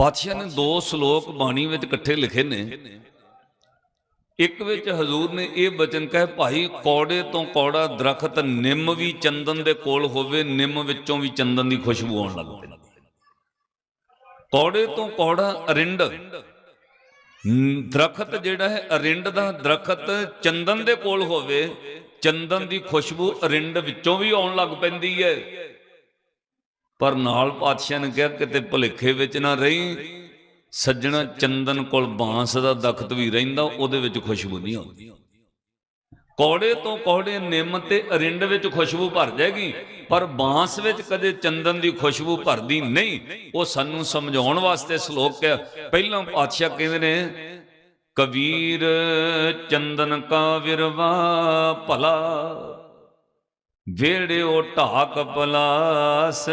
ਪਾਤਸ਼ਾਹ ਨੇ ਦੋ ਸ਼ਲੋਕ ਬਾਣੀ ਵਿੱਚ ਇਕੱਠੇ ਲਿਖੇ ਨੇ। ਇੱਕ ਵਿੱਚ ਹਜ਼ੂਰ ਨੇ ਇਹ ਬਚਨ ਕਹੇ, ਭਾਈ, ਕੌੜੇ ਤੋਂ ਕੌੜਾ ਦਰਖਤ ਨਿੰਮ ਵੀ ਚੰਦਨ ਦੇ ਕੋਲ ਹੋਵੇ, ਨਿੰਮ ਵਿੱਚੋਂ ਵੀ ਚੰਦਨ ਦੀ ਖੁਸ਼ਬੂ ਆਉਣ ਲੱਗ ਪੈਂਦੀ ਕੌੜੇ ਤੋਂ ਕੌੜਾ ਅਰਿੰਡ। ਦਰਖਤ ਜਿਹੜਾ ਹੈ, ਅਰਿੰਡ ਦਾ ਦਰਖਤ ਚੰਦਨ ਦੇ ਕੋਲ ਹੋਵੇ, ਚੰਦਨ ਦੀ ਖੁਸ਼ਬੂ ਅਰਿੰਡ ਵਿੱਚੋਂ ਵੀ ਆਉਣ ਲੱਗ ਪੈਂਦੀ ਹੈ। ਪਰ ਨਾਲ ਪਾਤਸ਼ਾਹ ਨੇ ਕਿਹਾ, ਕਿਤੇ ਭੁਲੇਖੇ ਵਿੱਚ ਨਾ ਰਹੀ। ਸੱਜਣਾ ਚੰਦਨ ਕੋਲ ਬਾਂਸ ਦਾ ਦਖਤ ਵੀ ਰਹਿੰਦਾ, ਉਹਦੇ ਵਿੱਚ ਖੁਸ਼ਬੂ ਨਹੀਂ ਆਉਂਦੀ। ਕੌੜੇ ਤੋਂ ਕੌੜੇ ਨਿੰਮ ਤੇ ਅਰਿੰਡ ਵਿੱਚ ਖੁਸ਼ਬੂ ਭਰ ਜਾਏਗੀ, ਪਰ ਬਾਂਸ ਵਿੱਚ ਕਦੇ ਚੰਦਨ ਦੀ ਖੁਸ਼ਬੂ ਭਰਦੀ ਨਹੀਂ। ਉਹ ਸਾਨੂੰ ਸਮਝਾਉਣ ਵਾਸਤੇ ਸ਼ਲੋਕ ਹੈ ਪਹਿਲਾਂ ਪਾਤਸ਼ਾਹ ਕਹਿੰਦੇ ਨੇ, ਕਬੀਰ ਚੰਦਨ ਕਾ ਵਿਰਵਾ ਭਲਾ ਵੇੜੇ ਉਹ ਢਾਕ ਪਲਾਸ।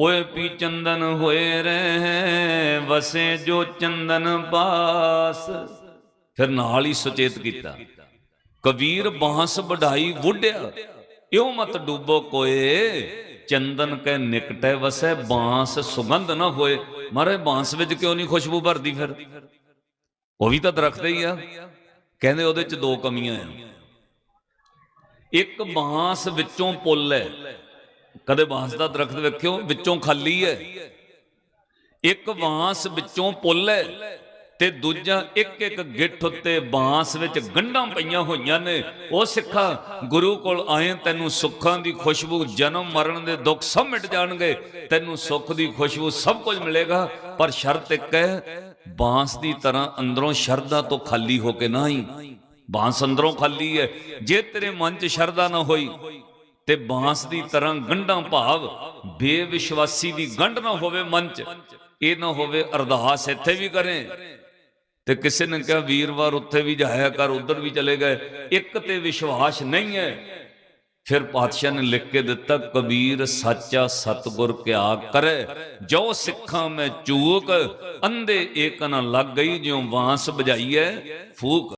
ਓਏ ਪੀ ਚੰਦਨ ਹੋਏ ਰਹੇ, ਵਸੇ ਜੋ ਚੰਦਨ ਪਾਸ ਫਿਰ ਨਾਲ ਹੀ ਸੁਚੇਤ ਕੀਤਾ, ਕਬੀਰ ਬਾਂਸ ਵਢਾਈ ਵੁੱਢਿਆ, ਇਉ ਮਤ ਡੂਬੋ ਕੋਏ। ਚੰਦਨ ਕੈ ਨਿਕਟੈ ਵਸੈ, ਬਾਂਸ ਸੁਗੰਧ ਨਾ ਹੋਏ। ਮਾਰੇ ਬਾਂਸ ਵਿੱਚ ਕਿਉਂ ਨਹੀਂ ਖੁਸ਼ਬੂ ਭਰਦੀ ਫਿਰ? ਉਹ ਵੀ ਤਾਂ ਦਰਖਤ ਹੀ ਆ। ਕਹਿੰਦੇ ਉਹਦੇ ਚ ਦੋ ਕਮੀਆਂ ਆ। ਇੱਕ ਬਾਂਸ ਵਿੱਚੋਂ ਪੁੱਲ ਹੈ। ਕਦੇ ਬਾਂਸ ਦਾ ਦਰਖਤ ਵੇਖਿਓ, ਵਿੱਚੋਂ ਖਾਲੀ ਹੈ। ਇੱਕ ਬਾਂਸ ਵਿੱਚੋਂ ਪੁੱਲ ਹੈ ਤੇ ਦੂਜਾ ਇੱਕ ਇੱਕ ਗਿੱਠ ਉੱਤੇ ਬਾਂਸ ਵਿੱਚ ਗੰਢਾਂ ਪਈਆਂ ਹੋਈਆਂ ਨੇ। ਉਹ ਸਿੱਖਾ ਗੁਰੂ ਕੋਲ ਆਏ, ਤੈਨੂੰ ਸੁੱਖਾਂ ਦੀ ਖੁਸ਼ਬੂ, ਜਨਮ ਮਰਨ ਦੇ ਦੁੱਖ ਸਭ ਮਿਟ ਜਾਣਗੇ। ਤੈਨੂੰ ਸੁੱਖ ਦੀ ਖੁਸ਼ਬੂ ਸਭ ਕੁਝ ਮਿਲੇਗਾ। ਪਰ ਸ਼ਰਤ ਇੱਕ ਹੈ, ਬਾਂਸ ਦੀ ਤਰ੍ਹਾਂ ਅੰਦਰੋਂ ਸ਼ਰਧਾ ਤੋਂ ਖਾਲੀ ਹੋ ਕੇ ਨਾ ਹੀ ਬਾਂਸ ਅੰਦਰੋਂ ਖਾਲੀ ਹੈ ਜੇ ਤੇਰੇ ਮਨ 'ਚ ਸ਼ਰਧਾ ਨਾ ਹੋਈ, ਤੇ ਬਾਂਸ ਦੀ ਤਰ੍ਹਾਂ ਗੰਢਾਂ ਭਾਵ ਬੇਵਿਸ਼ਵਾਸੀ ਦੀ ਗੰਢ ਨਾ ਹੋਵੇ ਮਨ 'ਚ, ਇਹ ਨਾ ਹੋਵੇ ਅਰਦਾਸ ਇੱਥੇ ਵੀ ਕਰੇ। ਤੇ ਕਿਸੇ ਨੇ ਕਿਹਾ ਵੀਰਵਾਰ ਉੱਥੇ ਵੀ ਜਾਇਆ ਕਰ, ਉਧਰ ਵੀ ਚਲੇ ਗਏ। ਇੱਕ ਤੇ ਵਿਸ਼ਵਾਸ ਨਹੀਂ ਹੈ ਫਿਰ ਪਾਤਸ਼ਾਹ ਨੇ ਲਿਖ ਕੇ ਦਿੱਤਾ, ਕਬੀਰ ਸਾਚਾ ਸਤਗੁਰ ਕਿਆ ਕਰੇ? ਜੋ ਸਿੱਖਾਂ ਮੈਂ ਚੂਕ, ਅੰਧੇ ਏਕ ਨਾ ਲੱਗ ਗਈ, ਜਿਉ ਬਾਂਸ ਬਜਾਈਐ ਫੂਕ